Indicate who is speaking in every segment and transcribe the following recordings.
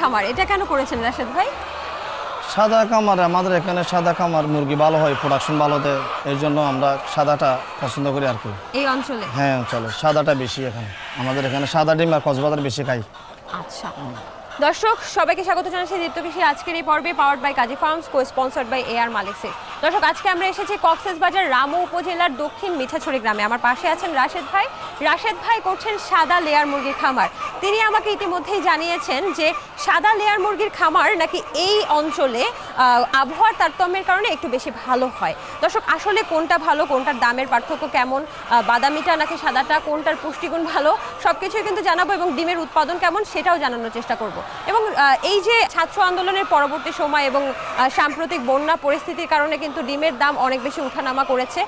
Speaker 1: খামার এটা কেন করেছেন রাশেদ ভাই?
Speaker 2: সাদা খামার আমাদের এখানে সাদা খামার মুরগি ভালো হয় প্রোডাকশন ভালো দেয় এর জন্য আমরা সাদাটা পছন্দ করি আর কি।
Speaker 1: এই অঞ্চলে?
Speaker 2: হ্যাঁ অঞ্চলে। সাদাটা বেশি এখানে। আমাদের এখানে সাদা ডিম আর কক্সবাজার বেশি খাই।
Speaker 1: আচ্ছা। দর্শক সবাইকে স্বাগত জানাচ্ছি দীপ্ত কৃষি আজকের এই পর্বে powered by Kazi farms co sponsored by A R Malik seeds দর্শক, আজকে আমরা এসেছি কক্সেস বাজার রামু উপজেলার দক্ষিণ মিঠাছড়ি গ্রামে। আমার পাশে আছেন রাশেদ ভাই। রাশেদ ভাই করছেন সাদা লেয়ার মুরগির খামার। তিনি আমাকে ইতিমধ্যেই জানিয়েছেন যে সাদা লেয়ার মুরগির খামার নাকি এই অঞ্চলে আবহাওয়ার তারতম্যের কারণে একটু বেশি ভালো হয়। দর্শক, আসলে কোনটা ভালো, কোনটার দামের পার্থক্য কেমন বাদামিটা নাকি সাদাটা, কোনটার পুষ্টিগুণ ভালো সব কিছুই কিন্তু জানাব এবং ডিমের উৎপাদন কেমন সেটাও জানানোর চেষ্টা করব। এবং এই যে ছাত্র আন্দোলনের পরবর্তী সময় এবং সাম্প্রতিক বন্যা পরিস্থিতির কারণে কিন্তু ডিমের দাম অনেক বেশি উঠানামা করেছে।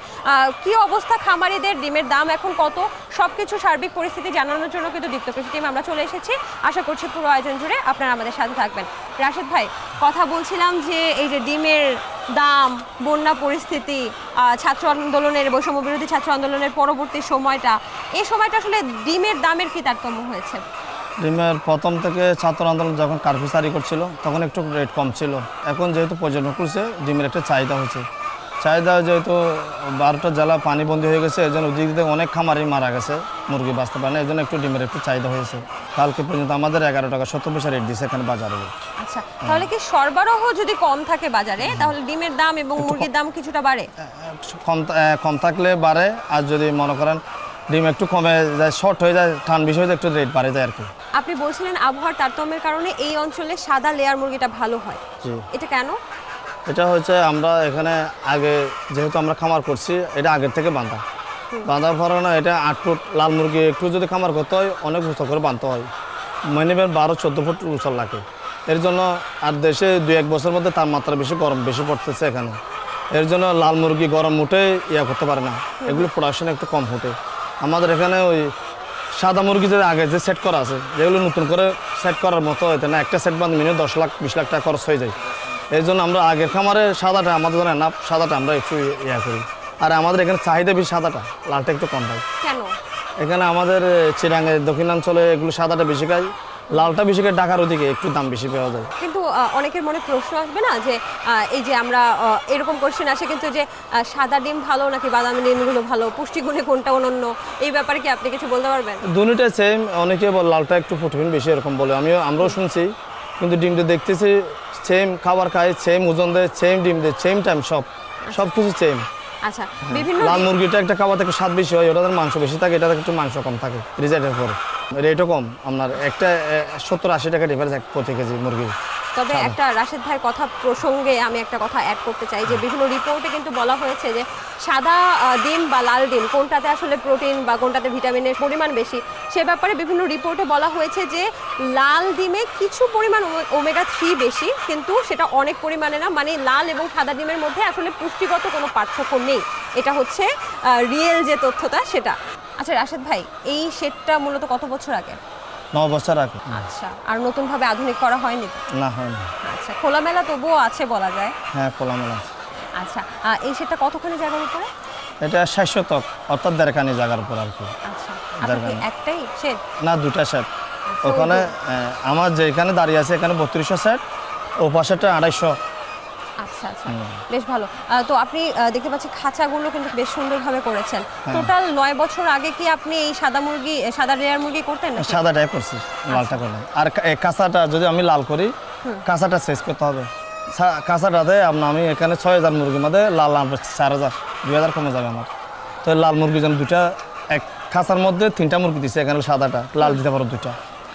Speaker 1: কি অবস্থা খামারিদের? ডিমের দাম এখন কত? সব কিছু সার্বিক পরিস্থিতি জানানোর জন্য কিন্তু দীপ্ত কৃষি টিম আমরা চলে এসেছি। আশা করছি পুরো আয়োজন জুড়ে আপনারা আমাদের সাথে থাকবেন। রাশেদ ভাই, কথা বলছিলাম যে এই যে ডিমের দাম, বন্যা পরিস্থিতি ছাত্র আন্দোলনের বৈষম্য বিরোধী ছাত্র আন্দোলনের পরবর্তী সময়টা, এই সময়টা আসলে ডিমের দামের কি তারতম্য হয়েছে?
Speaker 2: ডিমের প্রথম থেকে ছাত্র আন্দোলন যখন কার্ফিউ জারি করছিল তখন একটু রেট কম ছিল। এখন যেহেতু পর্যটন করছে ডিমের একটা চাহিদা হচ্ছে। চাহিদা যেহেতু বারোটা জেলা পানিবন্দী হয়ে গেছে এই জন্য থেকে অনেক খামারি মারা গেছে মুরগি বাঁচতে পারে না এই জন্য একটু ডিমের একটু চাহিদা হয়েছে। কালকে পর্যন্ত আমাদের এগারো টাকা সত্তর পয়সা রেট দিয়েছে এখানে বাজারে।
Speaker 1: আচ্ছা তাহলে কি সরবরাহ যদি কম থাকে বাজারে তাহলে ডিমের দাম এবং মুরগির দাম কিছুটা বাড়ে?
Speaker 2: কম কম থাকলে বাড়ে। আর যদি মনে করেন ডিম একটু কমে যায় শর্ট হয়ে যায় ঠান বেশি হয়ে যায় একটু রেট বাড়ে যায় আর কি।
Speaker 1: আপনি বলছিলেন আবহাওয়ার তারতম্যের কারণে এই অঞ্চলে সাদা লেয়ার মুরগিটা ভালো হয়।
Speaker 2: জি।
Speaker 1: এটা কেন?
Speaker 2: এটা হচ্ছে আমরা এখানে আগে যেহেতু আমরা খামার করছি এটা আগের থেকে বাঁধা। বাঁধার না এটা আট ফুট লাল মুরগি একটু যদি খামার করতে হয় অনেক উঁচু করে বাঁধতে হয়। মিনিমাম বারো চোদ্দ ফুট উঁচল লাগে। এর জন্য আর দেশে দুই এক বছর মধ্যে তাপমাত্রা বেশি গরম বেশি পড়তেছে এখানে। এর জন্য লাল মুরগি গরম উঠে ইয়া করতে পারে না। এগুলো প্রোডাকশন একটু কম ফুটে আমাদের এখানে ওই সাদা মুরগি যে আগে যে সেট করা আছে যেগুলো নতুন করে সেট করার মতো হয়তো না একটা সেট বাঁধ মিনিমাম দশ লাখ বিশ লাখ টাকা খরচ হয়ে যায়। এই জন্য আমরা আগের খামারে সাদাটা আমাদের জন্য না সাদাটা আমরা একটু ইয়ে করি। আর আমাদের এখানে চাহিদা বেশি সাদাটা লালটা একটু কম
Speaker 1: থাকে
Speaker 2: এখানে আমাদের চিরাঙ্গে দক্ষিণাঞ্চলে এগুলো সাদাটা বেশি খাই লালটা বেশি ঢাকার ওদিকে একটু দাম বেশি পাওয়া যায়।
Speaker 1: কিন্তু অনেকের মনে প্রশ্ন আসবে না যে এই যে আমরা এরকম কোশ্চেন আসে কিন্তু যে সাদা ডিম ভালো নাকি বাদামি ডিমগুলো ভালো? পুষ্টিগুণে কোনটা অনন্য? এই ব্যাপারে কি আপনি কিছু বলতে পারবেন?
Speaker 2: দুটোটাই সেম অনেকে বল লালটা একটু প্রোটিন বেশি এরকম বলে। আমিও আমরাও শুনছি। কিন্তু ডিমটা দেখতেছি সেম খাবার খায় সেম ওজন দেয় সেম ডিম দেয় সেম টাইম সব। সব কিছু সেম
Speaker 1: আচ্ছা বিভিন্ন
Speaker 2: লাল মুরগিটা একটা খাবার থেকে স্বাদ বেশি হয় ওটাতে মাংস বেশি থাকে এটা একটু মাংস কম থাকে রিজাল্টের পরে। রেটও কম। আপনার একটা সত্তর আশি টাকা ডিফারেন্স এক প্রতি কেজি মুরগি
Speaker 1: তবে একটা রাশেদ ভাইয়ের কথা প্রসঙ্গে আমি একটা কথা অ্যাড করতে চাই যে বিভিন্ন রিপোর্টে কিন্তু বলা হয়েছে যে সাদা ডিম বা লাল ডিম কোনটাতে আসলে প্রোটিন বা কোনটাতে ভিটামিনের পরিমাণ বেশি? সে ব্যাপারে বিভিন্ন রিপোর্টে বলা হয়েছে যে লাল ডিমে কিছু পরিমাণ ওমেগা থ্রি বেশি কিন্তু সেটা অনেক পরিমাণে না। মানে লাল এবং সাদা ডিমের মধ্যে আসলে পুষ্টিগত কোনো পার্থক্য নেই। এটা হচ্ছে রিয়েল যে তথ্যটা সেটা। আচ্ছা রাশেদ ভাই এই শেডটা মূলত কত বছর আগে?
Speaker 2: ন বছর আগে।
Speaker 1: আচ্ছা আর নতুনভাবে আধুনিক করা হয়নি?
Speaker 2: না হয়নি।
Speaker 1: আচ্ছা খোলামেলা তবুও আছে বলা যায়।
Speaker 2: হ্যাঁ খোলামেলা আছে।
Speaker 1: আচ্ছা এই সেটটা কতখানি জায়গার উপরে?
Speaker 2: এটা ষাট শতক অর্থাৎ দেড়খানি জায়গার উপর আর কি।
Speaker 1: আচ্ছা কি একটাই শেড?
Speaker 2: না দুটা সেট
Speaker 1: আচ্ছা,
Speaker 2: ওখানে আমার যেখানে দাঁড়িয়ে আছে এখানে বত্রিশশো সেট ও পাশেটা আড়াইশো
Speaker 1: আচ্ছা আচ্ছা। বেশ ভালো। তো আপনি দেখতে পাচ্ছি খাঁচাগুলো কিন্তু বেশ সুন্দরভাবে করেছেন।
Speaker 2: হ্যাঁ।
Speaker 1: টোটাল নয় বছর আগে কি আপনি এই সাদা মুরগি সাদা রেয়ার মুরগি করতেন
Speaker 2: সাদাটাই করছি লালটা করলে আর কাঁচাটা যদি আমি লাল করি কাঁচাটা শেষ করতে হবে। কাঁচাটাতে আপনার আমি এখানে ছয় হাজার মুরগির মধ্যে লাল লাল চার হাজার দুই হাজার কমে যাবে আমার। তো লাল মুরগি যেন দুটা এক খাঁচার মধ্যে তিনটা মুরগি দিছে এখানে সাদাটা লাল দিতে পারো দুটা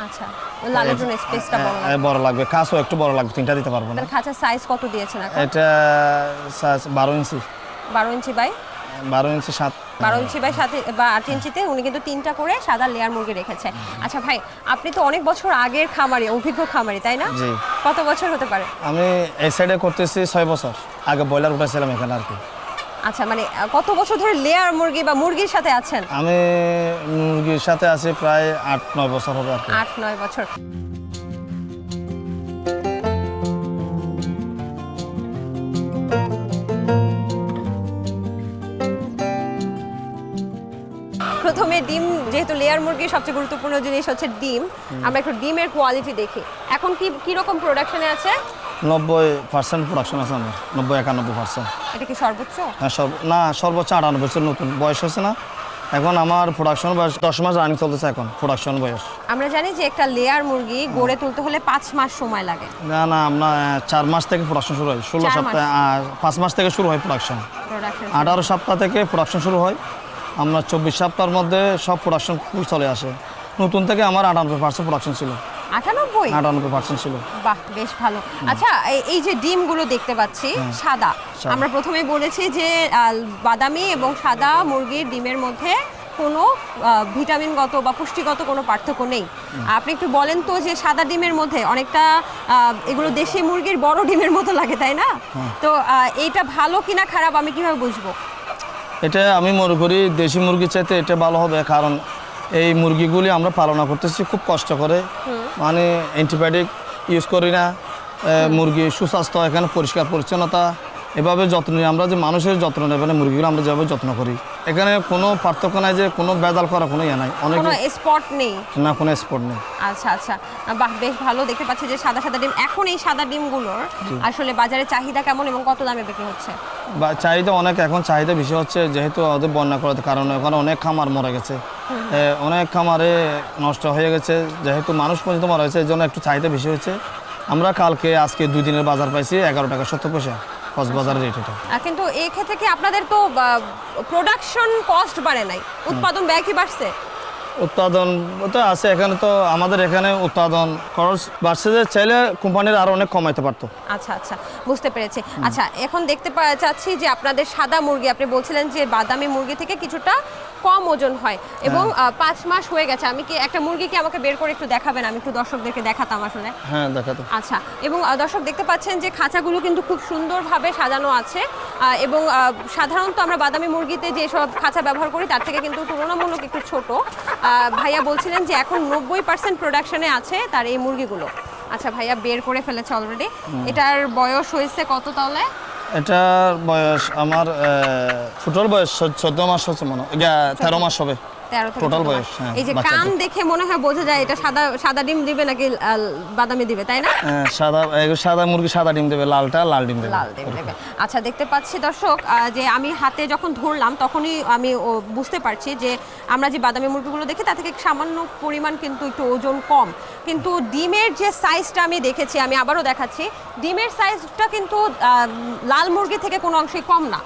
Speaker 1: আচ্ছা। লালের জন্য স্পেসটা বড়
Speaker 2: এ- বড় লাগবে। কাঁচও একটু বড় লাগবে তিনটা দিতে পারব না।
Speaker 1: খাঁচার সাইজ কত দিয়েছেন এখন?
Speaker 2: এটা size বারো ইঞ্চি।
Speaker 1: বারো ইঞ্চি বাই?
Speaker 2: বারো ইঞ্চি সাত।
Speaker 1: বারো ইঞ্চি বাই সাথে বা আট ইঞ্চিতে উনি কিন্তু তিনটা করে সাদা লেয়ার মুরগি রেখেছে। আচ্ছা ভাই আপনি তো অনেক বছর আগের খামারি অভিজ্ঞ খামারি তাই না?
Speaker 2: জি।
Speaker 1: কত বছর হতে পারে?
Speaker 2: আমি এই সাইডে করতেছি ছয় বছর। আগে ব্রয়লার উঠেছিলাম এখানে আর কি।
Speaker 1: আচ্ছা মানে কত বছর ধরে লেয়ার মুরগি বা মুরগির সাথে আছেন?
Speaker 2: আমি মুরগির সাথে আছি প্রায় আট নয় বছর হবে
Speaker 1: আট নয় বছর। প্রথমে ডিম যেহেতু লেয়ার মুরগির সবচেয়ে গুরুত্বপূর্ণ জিনিস হচ্ছে ডিম আমরা একটু ডিমের কোয়ালিটি দেখি। এখন কি কি রকম প্রোডাকশনে আছে?
Speaker 2: নব্বই পার্সেন্ট প্রোডাকশন আছে আমার নব্বই একানব্বই পার্সেন্ট
Speaker 1: এটা কি সর্বোচ্চ?
Speaker 2: হ্যাঁ সব না সর্বোচ্চ আটানব্বই নতুন বয়স হয়েছে না। এখন আমার প্রোডাকশন বয়স দশ মাস রানিং চলতেছে এখন প্রোডাকশন বয়স।
Speaker 1: আমরা জানি যে একটা লেয়ার মুরগি গড়ে তুলতে হলে পাঁচ মাস সময় লাগে।
Speaker 2: না না আমরা চার মাস থেকে প্রোডাকশন শুরু হয় ষোলো। সপ্তাহে পাঁচ মাস থেকে শুরু হয় প্রোডাকশন আঠারো সপ্তাহ থেকে প্রোডাকশন শুরু হয়। আমরা চব্বিশ সপ্তাহের মধ্যে সব প্রোডাকশন ফুল চলে আসে। নতুন থেকে আমার আটানব্বই পার্সেন্ট প্রোডাকশন ছিল।
Speaker 1: আটানব্বই?
Speaker 2: আটানব্বই পার্সেন্ট ছিল।
Speaker 1: বাহ বেশ ভালো। আচ্ছা এই- যে ডিমগুলো দেখতে পাচ্ছি সাদা।
Speaker 2: সাদা।
Speaker 1: আমরা প্রথমে বলেছি যে বাদামি এবং সাদা মুরগির ডিমের মধ্যে কোনো ভিটামিনগত বা পুষ্টিগত কোনো পার্থক্য নেই। আপনি একটু বলেন তো যে সাদা ডিমের মধ্যে অনেকটা এগুলো দেশি মুরগির বড় ডিমের মতো লাগে তাই না? তো আহ, এইটা ভালো কিনা খারাপ আমি কীভাবে বুঝব?
Speaker 2: এটা আমি মনে করি দেশি মুরগির চাইতে এটা ভালো হবে কারণ এই মুরগিগুলি আমরা পালনা করতেছি খুব কষ্ট করে। মানে অ্যান্টিবায়োটিক ইউজ করি না। মুরগি সুস্বাস্থ্য এখানে পরিষ্কার পরিচ্ছন্নতা। এভাবে যত্ন নিই। আমরা যে মানুষের যত্ন নেই না মুরগিগুলো আমরা যেভাবে যত্ন করি। এখানে কোনো পার্থক্য নাই যে কোনো বেদাল করা কোনো ইয়ে নাই। অনেক
Speaker 1: কোনো স্পট নেই?
Speaker 2: না কোনো স্পট নেই।
Speaker 1: আচ্ছা আচ্ছা। বাহ বেশ ভালো। দেখতে পাচ্ছি যে সাদা সাদা ডিম। এখন এই সাদা ডিমগুলোর আসলে বাজারে চাহিদা কেমন এবং কত দামে বিক্রি হচ্ছে?
Speaker 2: বা চাহিদা অনেক। এখন চাহিদা বেশি হচ্ছে যেহেতু ওদের বন্যা করার কারণে। ওখানে অনেক খামার মরে গেছে। অনেক খামারে নষ্ট হয়ে গেছে। যেহেতু মানুষ পর্যন্ত মারা গেছে এই জন্য একটু চাহিদা বেশি হচ্ছে আমরা কালকে আজকে দুই দিনের বাজার পাইছি এগারো টাকা সত্তর পয়সা। কক্সবাজারের এটা।
Speaker 1: কিন্তু এই ক্ষেত্রে কি আপনাদের তো প্রোডাকশন কস্ট বাড়ে নাই? উৎপাদন ব্যয় কি বাড়ছে?
Speaker 2: উৎপাদন তো আছে এখানে তো আমাদের এখানে উৎপাদন খরচ বাড়ছে যে চাইলে কোম্পানির আরও অনেক কমাইতে পারতো।
Speaker 1: আচ্ছা আচ্ছা বুঝতে পেরেছি। আচ্ছা এখন দেখতে চাচ্ছি যে আপনাদের সাদা মুরগি আপনি বলছিলেন যে বাদামি মুরগি থেকে কিছুটা কম ওজন হয় এবং পাঁচ মাস হয়ে গেছে। আমি কি একটা মুরগি কি আমাকে বের করে একটু দেখাবেন? আমি একটু দর্শকদেরকে দেখাতাম আসলে।
Speaker 2: হ্যাঁ দেখাতো।
Speaker 1: আচ্ছা এবং দর্শক দেখতে পাচ্ছেন যে খাঁচাগুলো কিন্তু খুব সুন্দরভাবে সাজানো আছে এবং সাধারণত আমরা বাদামি মুরগিতে যেসব খাঁচা ব্যবহার করি তার থেকে কিন্তু তুলনামূলক একটু ছোট। ভাইয়া বলছিলেন যে এখন নব্বই পার্সেন্ট প্রোডাকশনে আছে তার এই মুরগিগুলো। আচ্ছা ভাইয়া বের করে ফেলেছে অলরেডি এটার বয়স হয়েছে কত তাহলে?
Speaker 2: এটার বয়স আমার ছোটর বয়স চোদ্দ মাস হচ্ছে মনে হয়। তেরো মাস হবে।
Speaker 1: তেরো থেকে
Speaker 2: Total
Speaker 1: 14
Speaker 2: বয়স, হ্যাঁ,
Speaker 1: এই যে কান দেখে মনে হয় বোঝা যায় এটা সাদা সাদা ডিম দিবে নাকি বাদামি দিবে তাই না?
Speaker 2: হ্যাঁ, সাদা সাদা মুরগি সাদা ডিম দেবে লালটা লাল ডিম দেবে।
Speaker 1: লাল ডিম দেবে। আচ্ছা দেখতে পাচ্ছি দর্শক যে আমি হাতে যখন ধরলাম তখনই আমি বুঝতে পারছি যে আমরা যে বাদামি মুরগিগুলো দেখি তা থেকে সামান্য পরিমাণ কিন্তু একটু ওজন কম। কিন্তু ডিমের যে সাইজটা আমি দেখেছি আমি আবারও দেখাচ্ছি ডিমের সাইজটা কিন্তু লাল মুরগি থেকে কোনো অংশে কম না।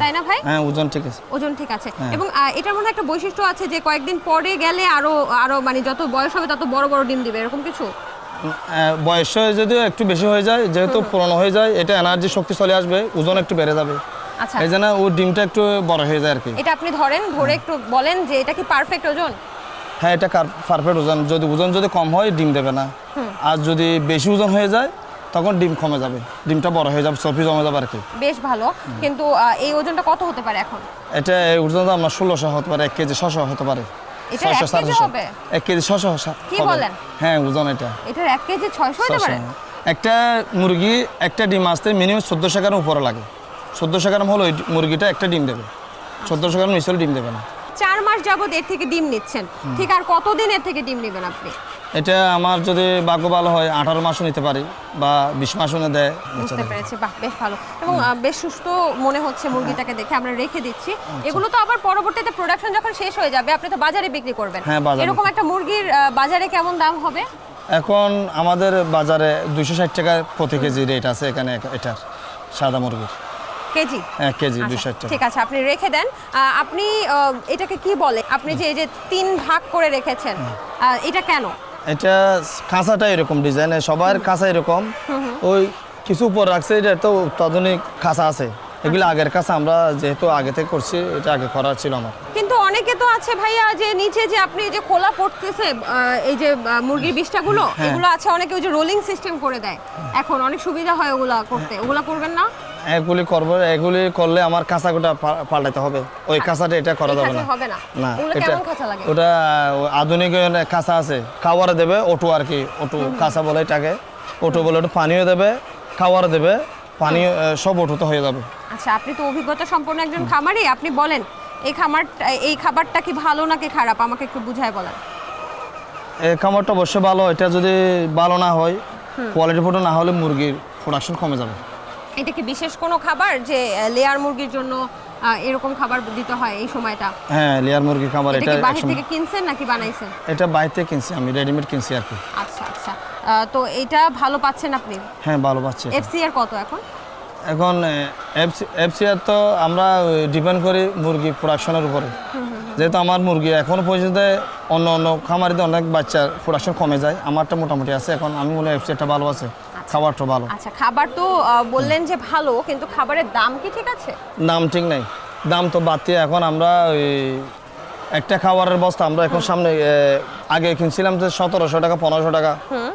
Speaker 1: তাই না ভাই?
Speaker 2: হ্যাঁ ওজন ঠিক আছে।
Speaker 1: ওজন ঠিক আছে।
Speaker 2: হ্যাঁ।
Speaker 1: এবং এটার মধ্যে একটা বৈশিষ্ট্য আছে যে কয়েকদিন পরে গেলে আরও আরও মানে যত বয়স হবে তত বড় বড় ডিম দিবে এরকম কিছু?
Speaker 2: বয়স যদি একটু বেশি হয়ে যায় যেহেতু পুরনো হয়ে যায় এটা এনার্জি শক্তি চলে আসবে ওজন একটু বেড়ে যাবে।
Speaker 1: আচ্ছা।
Speaker 2: এই জন্য ও ডিমটা একটু বড় হয়ে যায় আর কি।
Speaker 1: এটা আপনি ধরেন ধরে একটু বলেন যে এটা কি পারফেক্ট ওজন?
Speaker 2: হ্যাঁ এটা পারফেক্ট ওজন। যদি ওজন যদি কম হয় ডিম দেবে না। আর যদি বেশি ওজন হয়ে যায় তখন ডিম কমে যাবে। ডিমটা বড় হয়ে যাবে চর্বি জমে যাবে আর কি।
Speaker 1: বেশ ভালো। কিন্তু এই ওজনটা কত হতে পারে এখন?
Speaker 2: এটা এই ওজন তো আপনার ষোলোশো হতে পারে এক কেজি ছশো হতে পারে।
Speaker 1: এটা এক
Speaker 2: ছয়শো,
Speaker 1: কেজি?
Speaker 2: এক ছশো
Speaker 1: কি বলেন?
Speaker 2: হ্যাঁ ওজন এটা।
Speaker 1: এটার এক কেজি ছয়শো হতে পারে?
Speaker 2: একটা মুরগি একটা ডিম আসতে মিনিমাম চোদ্দোশো গ্রাম উপরে লাগে। চোদ্দোশো গ্রাম হলো ওই মুরগিটা একটা ডিম দেবে। চোদ্দোশো গ্রাম মিশল ডিম দেবে না।
Speaker 1: চার মাস যাবত এর থেকে ডিম নিচ্ছেন। ঠিক আর কতদিন এর থেকে ডিম নেবেন আপনি?
Speaker 2: এটা আমার যদি ভাগ্য ভালো হয় আঠারো মাসও নিতে পারি বা বিশ মাসও দেয়
Speaker 1: বুঝতে পেরেছি। বাহ বেশ ভালো। এবং বেশ সুস্থ মনে হচ্ছে মুরগিটাকে দেখে আমরা রেখে দিচ্ছি।
Speaker 2: আচ্ছা।
Speaker 1: এগুলো তো আবার পরবর্তীতে প্রোডাকশন যখন শেষ হয়ে যাবে আপনি তো বাজারে বিক্রি করবেন।
Speaker 2: হ্যাঁ,
Speaker 1: এরকম একটা মুরগির বাজারে কেমন দাম হবে?
Speaker 2: এখন আমাদের বাজারে দুশো ষাট টাকা প্রতি কেজি রেট আছে এখানে এটার সাদা মুরগির।
Speaker 1: কেজি?
Speaker 2: এক কেজি
Speaker 1: আচ্ছা,
Speaker 2: দুশো
Speaker 1: ঠিক আছে আপনি রেখে দেন। আপনি এটাকে কি বলে? আপনি যে এই যে তিন ভাগ করে রেখেছেন এটা কেন?
Speaker 2: এটা কাঁচাটা এরকম ডিজাইন সবার কাঁচা এরকম। ওই কিছু উপর রাখছে এটা তো অত্যাধুনিক কাঁচা আছে। এগুলো আগের কাঁচা আমরা যেহেতু আগে থেকে করছি এটা আগে করা ছিল আমার।
Speaker 1: কিন্তু অনেকে তো আছে ভাইয়া যে নিচে যে আপনি যে খোলা পড়তেছে এই যে মুরগির বিষ্ঠাগুলো
Speaker 2: হ্যাঁ।
Speaker 1: এগুলো আছে অনেকে ওই যে রোলিং সিস্টেম করে দেয়। এখন অনেক সুবিধা হয় ওগুলা করতে। ওগুলা করবেন না?
Speaker 2: এগুলি করব এগুলি করলে আমার কাঁচা গোটা পা- পাল্টাতে হবে। ওই কাঁচাটা এটা করা যাবে না।
Speaker 1: না?
Speaker 2: না এটা ওটা আধুনিক কাঁচা আছে। খাওয়ারে দেবে অটো আর কি অটো কাঁচা বলে এটাকে। অটো বলে একটু পানিও দেবে খাওয়ার দেবে পানি সব অটোতে হয়ে যাবে।
Speaker 1: আচ্ছা আপনি তো অভিজ্ঞতা সম্পন্ন একজন খামারি আপনি বলেন এই খামার এই খাবারটা কি ভালো নাকি খারাপ? আমাকে একটু বুঝায় বলেন।
Speaker 2: এই খামারটা অবশ্যই ভালো। এটা যদি ভালো না হয় কোয়ালিটি ফুটো না হলে মুরগির প্রোডাকশন কমে যাবে।
Speaker 1: এটা কি বিশেষ কোনো খাবার যে লেয়ার মুরগির জন্য এরকম খাবার দিতে হয় এই সময়টা?
Speaker 2: হ্যাঁ লেয়ার মুরগির খাবার
Speaker 1: এটা বাহির থেকে কিনছেন নাকি বানাইছেন?
Speaker 2: এটা বাইরে থেকে কিনছি আমি রেডিমেড কিনছি আর কি।
Speaker 1: আচ্ছা আচ্ছা। তো এটা ভালো পাচ্ছেন আপনি?
Speaker 2: হ্যাঁ ভালো পাচ্ছি
Speaker 1: এফসি এর কত এখন?
Speaker 2: এখন এফসিআর তো আমরা ডিপেন্ড করি মুরগি প্রোডাকশনের উপরে। যেহেতু আমার মুরগি এখনও পর্যন্ত অন্য অন্য খামারিতে অনেক বাচ্চার প্রোডাকশন কমে যায় আমারটা মোটামুটি আছে এখন আমি মনে হয় এফসিআরটা ভালো আছে। খাবারটা ভালো।
Speaker 1: আচ্ছা খাবার তো বললেন যে ভালো কিন্তু খাবারের দাম কি ঠিক আছে?
Speaker 2: দাম ঠিক নাই। দাম তো বাড়তি। এখন আমরা ওই একটা খাবারের বস্তা আমরা এখন সামনে আগে কিনছিলাম যে সতেরোশো টাকা পনেরোশো টাকা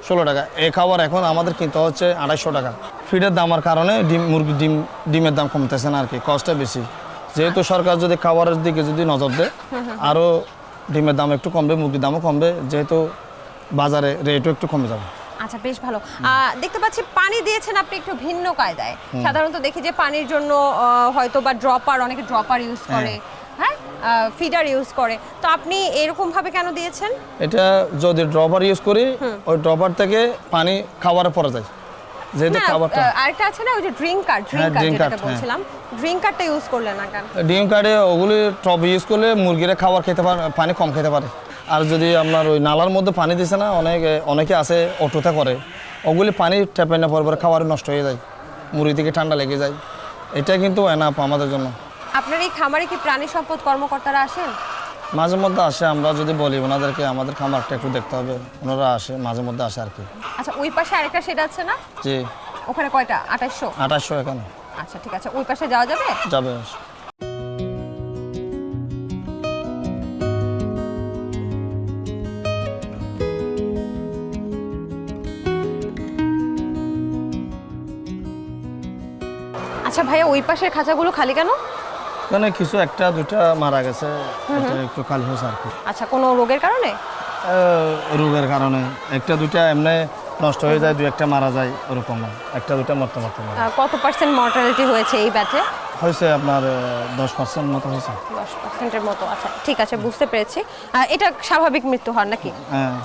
Speaker 2: ষোলো টাকা। এই খাবার এখন আমাদের কিনতে হচ্ছে আড়াইশো টাকা। ফিডের দামের কারণে ডিম মুরগি ডিম ডিমের দাম কমতেছে না আর কি কষ্টটা বেশি। যেহেতু সরকার যদি খাবারের দিকে যদি নজর দেয় আরও ডিমের দাম একটু কমবে মুরগির দামও কমবে যেহেতু বাজারে রেটও একটু কমে যাবে।
Speaker 1: আচ্ছা বেশ ভালো। দেখতে পাচ্ছি পানি দিয়েছেন আপনি একটু ভিন্ন কায়দায়। সাধারণত দেখি যে পানির জন্য হয়তো বা ড্রপার অনেকে ড্রপার ইউজ করে হ্যাঁ? ফিডার ইউজ করে। তো আপনি এরকম ভাবে কেন দিয়েছেন?
Speaker 2: এটা যদি ড্রপার ইউজ করি ওই ড্রপার থেকে পানি খাবারে পড়া যায়। যেহেতু খাবারটা
Speaker 1: আরেকটা আছে না ওই যে ড্রিঙ্ক কার্ড
Speaker 2: হ্যাঁ,
Speaker 1: ড্রিঙ্ক কার্ড
Speaker 2: drink
Speaker 1: যেটাকে
Speaker 2: card, হ্যাঁ।
Speaker 1: বলছিলাম। ড্রিঙ্ক কার্ডটা ইউজ করলেন না কেন?
Speaker 2: ডিম কার্ডে ওগুলি টপ ইউজ করলে মুরগিরা খাবার খেতে পারে পানি কম খেতে পারে। আর যদি আপনার ওই নালার মধ্যে পানি দিছে না অনেক অনেকে আছে অটোতে করে। ওগুলি পানি টেপে না পর পরে খাবার নষ্ট হয়ে যায়। মুড়ি থেকে ঠান্ডা লেগে যায়। এটা কিন্তু এনাফ আমাদের জন্য।
Speaker 1: আপনার এই খামারে কি প্রাণী সম্পদ কর্মকর্তারা আসেন
Speaker 2: মাঝে মধ্যে আসে আমরা যদি বলি ওনাদেরকে আমাদের খামারটা একটু দেখতে হবে। ওনারা আসে মাঝে মধ্যে আসে আর কি।
Speaker 1: আচ্ছা ওই পাশে আরেকটা সেট আছে না?
Speaker 2: যে
Speaker 1: ওখানে কয়টা? আঠাশশো?
Speaker 2: আঠাশশো এখানে।
Speaker 1: আচ্ছা ঠিক আছে। ওই পাশে যাওয়া যাবে?
Speaker 2: যাবে।
Speaker 1: আচ্ছা ভাইয়া ওই পাশের খাঁচাগুলো খালি কেন?
Speaker 2: মানে কিছু একটা দুটা মারা গেছে। এটা একটু খালি হয়েছে আর কি।
Speaker 1: আচ্ছা কোনো রোগের কারণে?
Speaker 2: রোগের কারণে। একটা দুটা এমনি নষ্ট হয়ে যায় দু একটা মারা যায় ওরকম। একটা দুইটা মরতে মরতে মারা
Speaker 1: কত পার্সেন্ট মর্টালিটি হয়েছে এই ব্যাচে
Speaker 2: হয়েছে আপনার দশ পার্সেন্ট মতো হয়েছে।
Speaker 1: দশ পার্সেন্টের মতো। আচ্ছা ঠিক আছে বুঝতে পেরেছি। এটা স্বাভাবিক মৃত্যু হওয়ার নাকি?
Speaker 2: হ্যাঁ।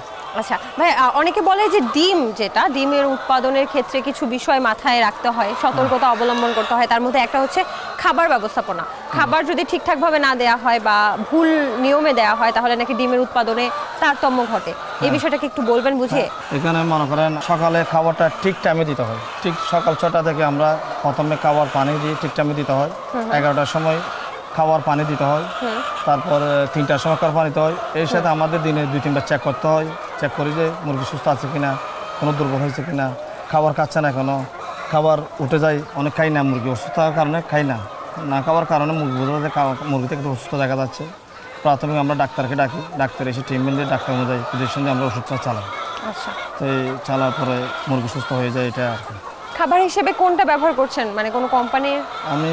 Speaker 1: আচ্ছা ভাই অনেকে বলে যে ডিম যেটা ডিমের উৎপাদনের ক্ষেত্রে কিছু বিষয় মাথায় রাখতে হয় সতর্কতা অবলম্বন করতে হয় তার মধ্যে একটা হচ্ছে খাবার ব্যবস্থাপনা। খাবার যদি ঠিকঠাকভাবে না দেয়া হয় বা ভুল নিয়মে দেয়া হয় তাহলে নাকি ডিমের উৎপাদনে তারতম্য ঘটে। এই বিষয়টাকে একটু বলবেন বুঝিয়ে?
Speaker 2: এখানে মনে করেন সকালে খাবারটা ঠিক টাইমে দিতে হয়। ঠিক সকাল ছটা থেকে আমরা প্রথমে খাবার পানি দিয়ে ঠিক টাইমে দিতে হয়। এগারোটার সময় খাবার পানি দিতে হয়। তারপরে তিনটার সময় খাবার পানি দিতে হয়। এর সাথে আমাদের দিনে দুই তিনবার চেক করতে হয়। চেক করি যে মুরগি সুস্থ আছে কিনা কোনো দুর্বল হয়েছে কিনা খাবার খাচ্ছে না কেন? খাবার উঠে যায় অনেক খাই না মুরগি অসুস্থ থাকার কারণে খাই না। না খাওয়ার কারণে মুরগি বোঝা যায় মুরগি থেকে অসুস্থ দেখা যাচ্ছে। প্রাথমিক আমরা ডাক্তারকে ডাকি ডাক্তার এসে ট্রিটমেন্ট দিয়ে ডাক্তার অনুযায়ী দিয়ে আমরা ওষুধটা চালাই।
Speaker 1: আচ্ছা।
Speaker 2: তো এই চালার পরে মুরগি সুস্থ হয়ে যায় এটা আর কি।
Speaker 1: খাবার হিসেবে কোনটা ব্যবহার করছেন? মানে কোনো কোম্পানির
Speaker 2: আমি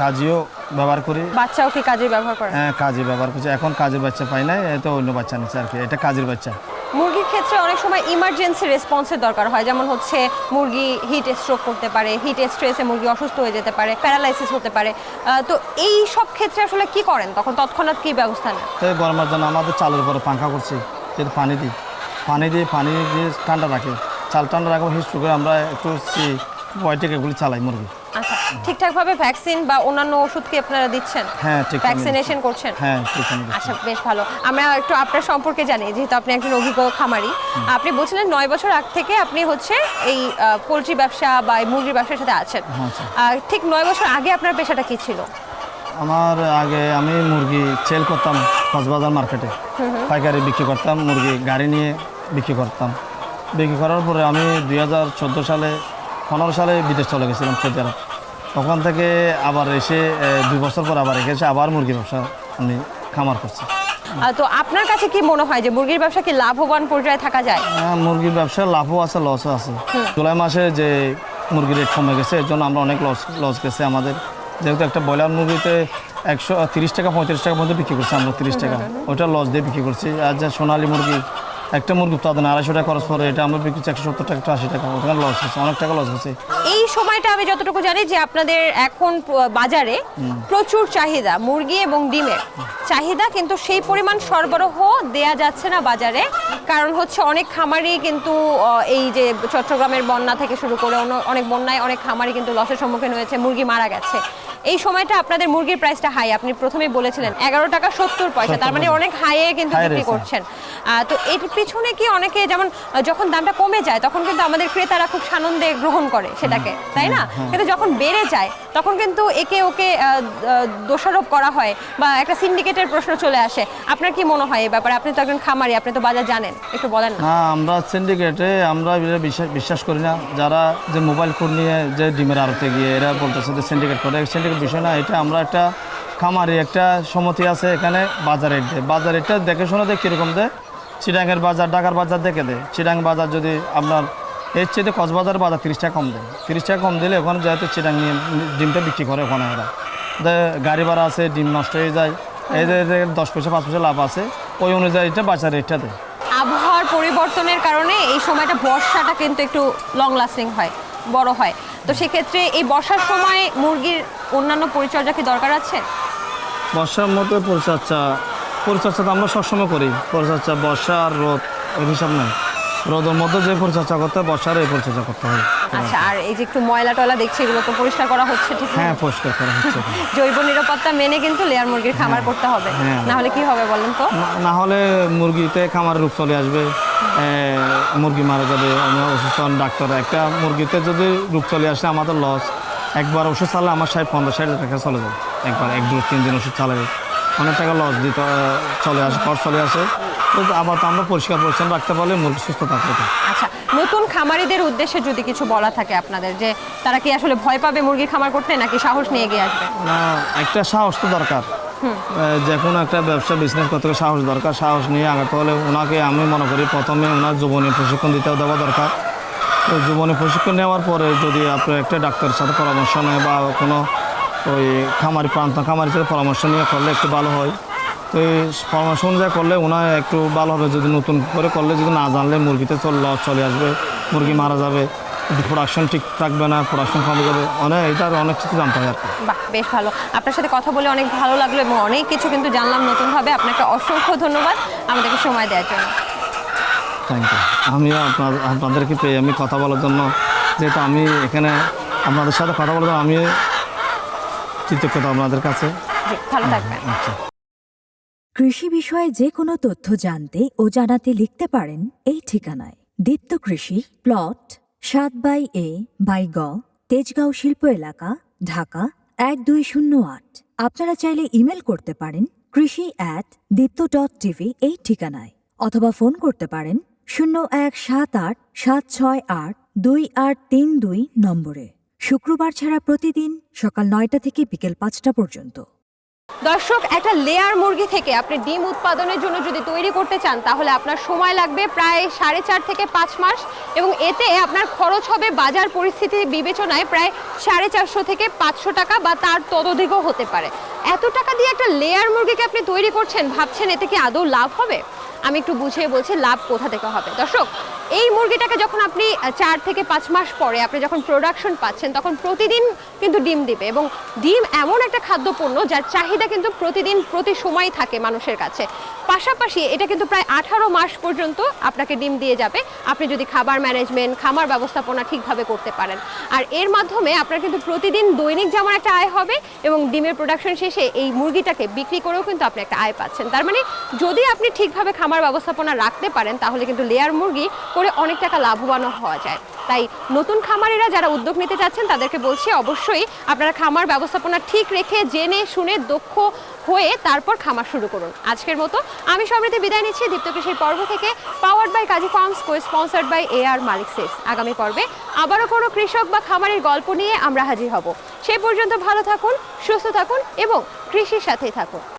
Speaker 2: কাজিও ব্যবহার করি।
Speaker 1: বাচ্চাও কি কাজে ব্যবহার করেন
Speaker 2: হ্যাঁ কাজে ব্যবহার করছি। এখন কাজের বাচ্চা পাই না এটা অন্য বাচ্চা নিচ্ছে আর কি। এটা কাজের বাচ্চা।
Speaker 1: মুরগির ক্ষেত্রে অনেক সময় ইমার্জেন্সি রেসপন্সের দরকার হয়। যেমন হচ্ছে মুরগি হিট স্ট্রোক করতে পারে হিট স্ট্রেসে মুরগি অসুস্থ হয়ে যেতে পারে প্যারালাইসিস হতে পারে। তো এই সব ক্ষেত্রে আসলে কি করেন? তখন তৎক্ষণাৎ কি ব্যবস্থা নেন?
Speaker 2: তো গরমের জন্য আমাদের চালের উপরে পাঙ্খা করছি পানি দিই। পানি দিয়ে পানি দিয়ে ঠান্ডা রাখি। চাল ঠান্ডা রাখব হিস্ট্রি করে আমরা একটু পয়টিক এগুলি চালাই মুরগি।
Speaker 1: আচ্ছা ঠিকঠাকভাবে ভ্যাকসিন বা অন্যান্য ওষুধ কি আপনারা দিচ্ছেন?
Speaker 2: হ্যাঁ ঠিক
Speaker 1: ভ্যাকসিনেশন করছেন?
Speaker 2: হ্যাঁ ঠিক
Speaker 1: আচ্ছা বেশ ভালো। আমরা একটু আপনার সম্পর্কে জানি যেহেতু আপনি একজন অভিজ্ঞ খামারি। আপনি বলছিলেন নয় বছর আগ থেকে আপনি হচ্ছে এই পোলট্রি ব্যবসা বা এই মুরগির ব্যবসার সাথে আছেন।
Speaker 2: হ্যাঁ,
Speaker 1: ঠিক নয় বছর আগে আপনার পেশাটা কি ছিল?
Speaker 2: আমার আগে আমি মুরগি সেল করতাম কক্সবাজার মার্কেটে পাইকারি বিক্রি করতাম মুরগি গাড়ি নিয়ে বিক্রি করতাম। বিক্রি করার পরে আমি দুই হাজার চোদ্দ সালে পনেরো সালে বিদেশ চলে গেছিলাম সৌদি আরব। তখন থেকে আবার এসে দুই বছর পর আবার এসে আবার মুরগি ব্যবসা আমি খামার করছি।
Speaker 1: তো আপনার কাছে কি মনে হয় যে মুরগির ব্যবসা কি লাভবান পর্যায়ে থাকা যায়?
Speaker 2: হ্যাঁ, মুরগির ব্যবসা লাভও আছে লসও আছে। জুলাই মাসে যে মুরগির রেট কমে গেছে এর জন্য আমরা অনেক লস লস গেছে আমাদের। যেহেতু একটা ব্রয়লার মুরগিতে একশো তিরিশ টাকা পঁয়ত্রিশ টাকা মধ্যে বিক্রি করছি আমরা তিরিশ টাকা। ওটা লস দিয়ে বিক্রি করছি। আর যে সোনালী মুরগি একটা মুরগি উৎপাদন আড়াইশো টাকা খরচ পড়ে এটা আমরা বিক্রি একশো সত্তর টাকা আশি টাকা ওখানে লস হচ্ছে অনেক টাকা লস হচ্ছে।
Speaker 1: এই সময়টা আমি যতটুকু জানি যে আপনাদের এখন বাজারে প্রচুর চাহিদা মুরগি এবং ডিমের চাহিদা কিন্তু সেই পরিমাণ সরবরাহ দেয়া যাচ্ছে না বাজারে। কারণ হচ্ছে অনেক খামারি কিন্তু এই যে চট্টগ্রামের বন্যা থেকে শুরু করে অনেক বন্যায় অনেক খামারি কিন্তু লসের সম্মুখীন হয়েছে মুরগি মারা গেছে। এই সময়টা আপনাদের মুরগির প্রাইসটা হাই আপনি প্রথমেই বলেছিলেন এগারো টাকা সত্তর পয়সা তার মানে অনেক হাইয়ে কিন্তু বিক্রি করছেন। তো এর পিছনে কি অনেকে যেমন যখন দামটা কমে যায় তখন কিন্তু আমাদের ক্রেতারা খুব সানন্দে গ্রহণ করে সেটাকে তাই না? কিন্তু যখন বেড়ে যায় তখন কিন্তু একে ওকে দোষারোপ করা হয় বা একটা সিন্ডিকেটের প্রশ্ন চলে আসে আপনার কি মনে হয় এই ব্যাপারে? আপনি তো একজন খামারি আপনি তো বাজার জানেন একটু বলেন না।
Speaker 2: না আমরা সিন্ডিকেটে আমরা বিশ্বাস বিশ্বাস করি না। যারা যে মোবাইল ফোন নিয়ে যে ডিমের আড়তে গিয়ে এরা বলতেছে যে সিন্ডিকেট করে সিন্ডিকেট বিষয় না এটা আমরা একটা খামারি একটা সমতি আছে এখানে বাজার রেট দেয়। বাজার দেখে শুনে দেয় কীরকম দেয়। চিটাঙ্গের বাজার ঢাকার বাজার দেখে দেয়। চিটাং বাজার যদি আপনার এর চেয়ে কক্সবাজার বাজার তিরিশ টাকা কম দেয়। তিরিশ টাকা কম দিলে ওখানে যেহেতু চিটাং নিয়ে ডিমটা বিক্রি করে ওখানে দে- গাড়ি ভাড়া আছে ডিম নষ্ট হয়ে যায়। এই যে দশ পয়সা পাঁচ পয়সা লাভ আছে ওই অনুযায়ী এটা বাজার রেটটা দেয়।
Speaker 1: আবহাওয়ার পরিবর্তনের কারণে এই সময়টা বর্ষাটা কিন্তু একটু লং লাস্টিং হয় বড় হয়। তো সেক্ষেত্রে এই বর্ষার সময় মুরগির অন্যান্য পরিচর্যা কি দরকার আছে?
Speaker 2: বর্ষার মধ্যে পরিচর্যা পরিচর্যা তো আমরা সবসময় করি। পরিচর্যা বর্ষা আর রোদ ওই হিসাব নেই। রোদের মধ্যে যে পরিচর্যা করতে হয় বর্ষার এই পরিচর্যা করতে হয়।
Speaker 1: আচ্ছা আর এই যে একটু ময়লা টয়লা দেখছি এগুলো তো পরিষ্কার করা হচ্ছে ঠিক
Speaker 2: হ্যাঁ পরিষ্কার করা হচ্ছে।
Speaker 1: জৈব নিরাপত্তা মেনে কিন্তু লেয়ার মুরগির খামার করতে হবে।
Speaker 2: হ্যাঁ।
Speaker 1: না হলে কি হবে বলেন তো?
Speaker 2: না- হলে মুরগিতে খামার রোগ চলে আসবে। মুরগি মারা যাবে আমরা অসুস্থ ডাক্তার। একটা মুরগিতে যদি রূপ চলে আসে আমাদের লস একবার ওষুধ চালে আমার ষাট পনেরো ষাট টাকা চলে যাবে। একবার এক দু তিন দিন ওষুধ চালাবে। অনেক টাকা লস দিতে চলে আসে খরচ চলে আসে। আবার তো আমরা পরিষ্কার পরিচ্ছন্ন রাখতে পারলে মুরগি সুস্থ থাকবে।
Speaker 1: আচ্ছা নতুন খামারিদের উদ্দেশ্যে যদি কিছু বলা থাকে আপনাদের যে তারা কি আসলে ভয় পাবে মুরগির খামার করতে নাকি সাহস নিয়ে গিয়ে আসবে?
Speaker 2: না একটা সাহস তো দরকার। যে কোনো একটা ব্যবসা বিজনেস করতে সাহস দরকার। সাহস নিয়ে আগাতে হলে ওনাকে আমি মনে করি প্রথমে ওনার জীবনী প্রশিক্ষণ দিতে দেওয়া দরকার। তো জীবনী প্রশিক্ষণ নেওয়ার পরে যদি আপনার একটা ডাক্তারের সাথে পরামর্শ নেয় বা কোনো ওই খামারি প্রান্ত খামারির সাথে পরামর্শ নিয়ে করলে একটু ভালো হয়। তো এই পরামর্শ অনুযায়ী করলে ওনার একটু ভালো হবে যদি নতুন করে করলে যদি না জানলে মুরগিতে চল চলে আসবে মুরগি মারা যাবে প্রোডাকশন ঠিক থাকবে না প্রোডাকশন কমে যাবে অনেক এটার অনেক কিছু জানতে হয় আর কি।
Speaker 1: বাহ বেশ ভালো। আপনার সাথে কথা বলে অনেক ভালো লাগল এবং অনেক কিছু কিন্তু জানলাম নতুনভাবে। আপনাকে অসংখ্য ধন্যবাদ আমাদেরকে সময় দেওয়ার জন্য।
Speaker 2: থ্যাংক ইউ আমিও আপনার আপনাদেরকে পেয়ে আমি কথা বলার জন্য যেহেতু আমি এখানে আপনাদের সাথে কথা বলার জন্য আমি কৃতজ্ঞতা আপনাদের কাছে।
Speaker 1: ভালো থাকবেন।
Speaker 2: আচ্ছা।
Speaker 3: কৃষি বিষয়ে যে কোনো তথ্য জানতে ও জানাতে লিখতে পারেন এই ঠিকানায়। দীপ্ত কৃষি প্লট সাত বাই এ বাই গ তেজগাঁও শিল্প এলাকা ঢাকা এক দুই শূন্য আট। আপনারা চাইলে ইমেল করতে পারেন কৃষি অ্যাট দীপ্ত ডট টিভি এই ঠিকানায়। অথবা ফোন করতে পারেন শূন্য এক সাত আট সাত ছয় আট দুই আট তিন দুই নম্বরে। শুক্রবার ছাড়া প্রতিদিন সকাল নয়টা থেকে বিকেল পাঁচটা পর্যন্ত।
Speaker 1: দর্শক, একটা লেয়ার মুরগি থেকে আপনি ডিম উৎপাদনের জন্য যদি তৈরি করতে চান, তাহলে আপনার সময় লাগবে প্রায় সাড়ে চার থেকে পাঁচ মাস এবং এতে আপনার খরচ হবে বাজার পরিস্থিতি বিবেচনায় প্রায় সাড়ে চারশো থেকে পাঁচশো টাকা বা তার ততোধিকও হতে পারে। এত টাকা দিয়ে একটা লেয়ার মুরগিকে আপনি তৈরি করছেন, ভাবছেন এতে কি আদৌ লাভ হবে? আমি একটু বুঝিয়ে বলছি, লাভ কোথা থেকে হবে? দর্শক এই মুরগিটাকে যখন আপনি চার থেকে পাঁচ মাস পরে আপনি যখন প্রোডাকশন পাচ্ছেন, তখন প্রতিদিন কিন্তু ডিম দিবে এবং ডিম এমন একটা খাদ্যপণ্য যার চাহিদা কিন্তু প্রতিদিন প্রতি সময় থাকে মানুষের কাছে। পাশাপাশি এটা কিন্তু প্রায় আঠারো মাস পর্যন্ত আপনাকে ডিম দিয়ে যাবে। আপনি যদি খাবার ম্যানেজমেন্ট খামার ব্যবস্থাপনা ঠিকভাবে করতে পারেন। আর এর মাধ্যমে আপনার কিন্তু প্রতিদিন দৈনিক যেমন একটা আয় হবে এবং ডিমের প্রোডাকশন শেষে এই মুরগিটাকে বিক্রি করেও কিন্তু আপনি একটা আয় পাচ্ছেন। তার মানে যদি আপনি ঠিকভাবে খামার ব্যবস্থাপনা রাখতে পারেন, তাহলে কিন্তু লেয়ার মুরগি করে অনেক টাকা লাভবানও হওয়া যায়। তাই নতুন খামারিরা যারা উদ্যোগ নিতে চাচ্ছেন তাদেরকে বলছি অবশ্যই আপনারা খামার ব্যবস্থাপনা ঠিক রেখে, জেনে, শুনে, দক্ষ হয়ে তারপর খামার শুরু করুন। আজকের মতো আমি সমৃদ্ধি বিদায় নিচ্ছি। দীপ্ত কৃষির পর্ব থেকে powered by Kazi farms co sponsored by A R Malik সেস আগামী পর্বে আবারও কোনো কৃষক বা খামারের গল্প নিয়ে আমরা হাজির হব। সেই পর্যন্ত ভালো থাকুন, সুস্থ থাকুন এবং কৃষির সাথেই থাকুন।